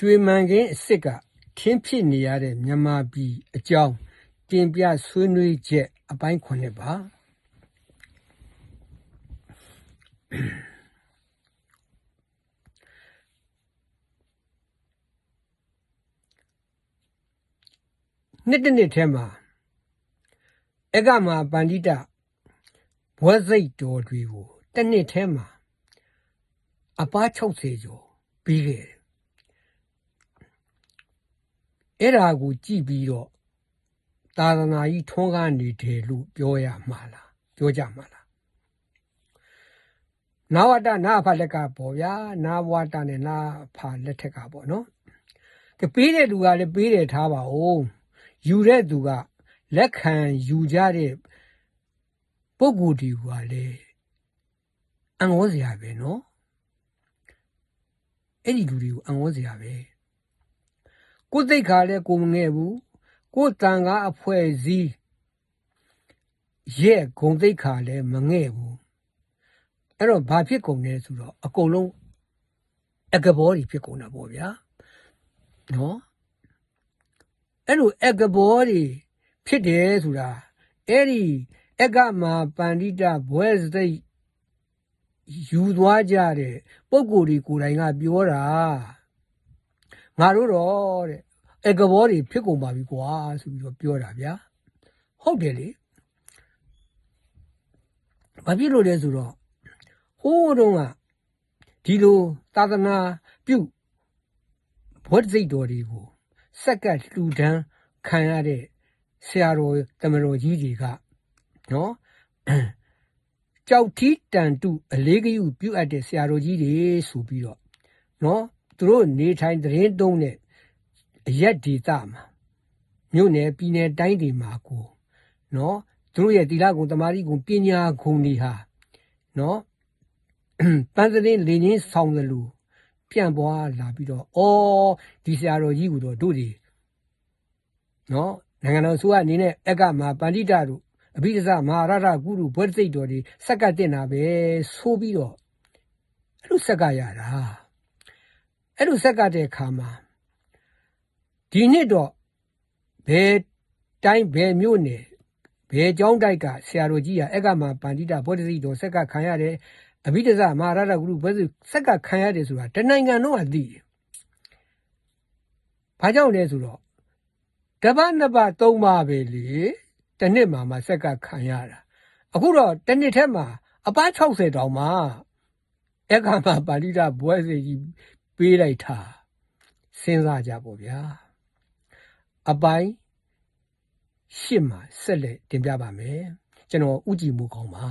ရွှေမှန်ခင်းအစ်စ်ကခင်းဖြစ်နေရတဲ့မြန်မာပြည်အကြောင်းတင်ပြဆွေးနွေးချက်အပိုင်းခွနဲ့ပါနှစ်တစ်နှစ်ထဲမှာအကမှာပန္တိတဘွဲစိတ်တော်တွေကိုတစ်နှစ်ထဲမှာအပား60ကျော်ပြီးခဲ့တယ် အဲ့ဒါကိုကြည့်ပြီးတော့သာသနာကြီးထွန်းကားနေတယ်လို့ပြောရမှာလားပြောကြမှာလားနာဝတ္တနာဖလက်ကပေါ့ဗျာနာဝတ္တနဲ့နာဖလက်ထက်ကပေါ့နော်ကပေးတဲ့လူကလည်းပေးတယ်ထားပါဦးယူတဲ့သူကလက်ခံယူကြတဲ့ပုဂ္ဂိုလ်ဒီကလည်းအငေါစရာပဲနော်အဲ့ဒီလူတွေကိုအငေါစရာပဲ ကိုယ်သိက္ခာလည်းကိုမငဲ့ဘူးကိုယ်တန်ကားအဖွဲ့စည်းရဲ့ဂုံသိက္ခာလည်းမငဲ့ဘူးအဲ့တော့ဘာဖြစ်ကုန်လဲဆိုတော့အကုန်လုံးအကဘောတွေဖြစ်ကုန်တာပေါ့ဗျာနော်အဲ့လိုအကဘောတွေဖြစ်တယ်ဆိုတာအဲ့ဒီအကမှာပန္တိတဘွဲစိတ်ယူသွားကြတဲ့ပုံကိုယ်တွေကိုယ်တိုင်ကပြောတာ ငါတို့တော့တဲ့အကဘောတွေဖြစ်ကုန်ပါပြီကွာဆိုပြီးတော့ပြောတာဗျာဟုတ်တယ်လေဘာဖြစ်လို့လဲဆိုတော့ဟိုးတုန်းကဒီလိုသာသနာပြုဘဝစိတ်တော်တွေကိုစက်ကလှူဒန်းခံရတဲ့ဆရာတော်တမတော်ကြီးတွေကနော်ကြောက်ထီးတန်တုအလေးကယူပြုတ်အပ်တဲ့ဆရာတော်ကြီးတွေဆိုပြီးတော့နော် သူတို့နေထိုင်သတင်းသုံးတဲ့အရက်ဒေသမှာမြို့နယ်ပြည်နယ်တိုင်းတွေမှာကိုနော်သူတို့ရဲ့တီလာကုံတမာရီကုံပညာကုံတွေဟာနော်ပန်းစလင်းလေရင်းဆောင်တယ်လို့ပြန့်ပွားလာပြီးတော့အော်ဒီဆရာတော်ကြီးကိုတော့တို့တွေနော်နိုင်ငံတော်ဆိုအနေနဲ့အက်ကမှာပန္တိတတို့အဘိဓဇမဟာရထကုရုဘွဲ့စိတ်တော်တွေစက်ကတင်တာပဲဆိုပြီးတော့အဲ့လိုဆက်ကရတာ အဲ့လိုဆက်ကတဲ့အခါမှာဒီနှစ်တော့ဘယ်တိုင်းဘယ်မြို့နယ်ဘယ်ကျောင်းတိုက်ကဆရာတော်ကြီးကအက်ကမှာပန္တိတဘွဲ့စိတ်တော်ဆက်ကခံရတယ်အဘိဓဇမဟာရထကုရုဘွဲ့စိတ်ဆက်ကခံရတယ်ဆိုတာတနိုင်ငံလုံးကသိတယ်ဘာကြောင့်လဲဆိုတော့တပတ်နှစ်ပတ်သုံးပါပဲလေတစ်နှစ်မှာမှဆက်ကခံရတာအခုတော့တစ်နှစ်ထဲမှာအပန်း60တောင်မှအခါမှာပါဠိတာဘွဲစီကြီး ပေးလိုက်တာစဉ်းစားကြပေါ့ဗျာအပိုင်းရှစ်မှာဆက်လက်တင်ပြပါမယ်ကျွန်တော်ဥကြည်မှုကောင်းပါ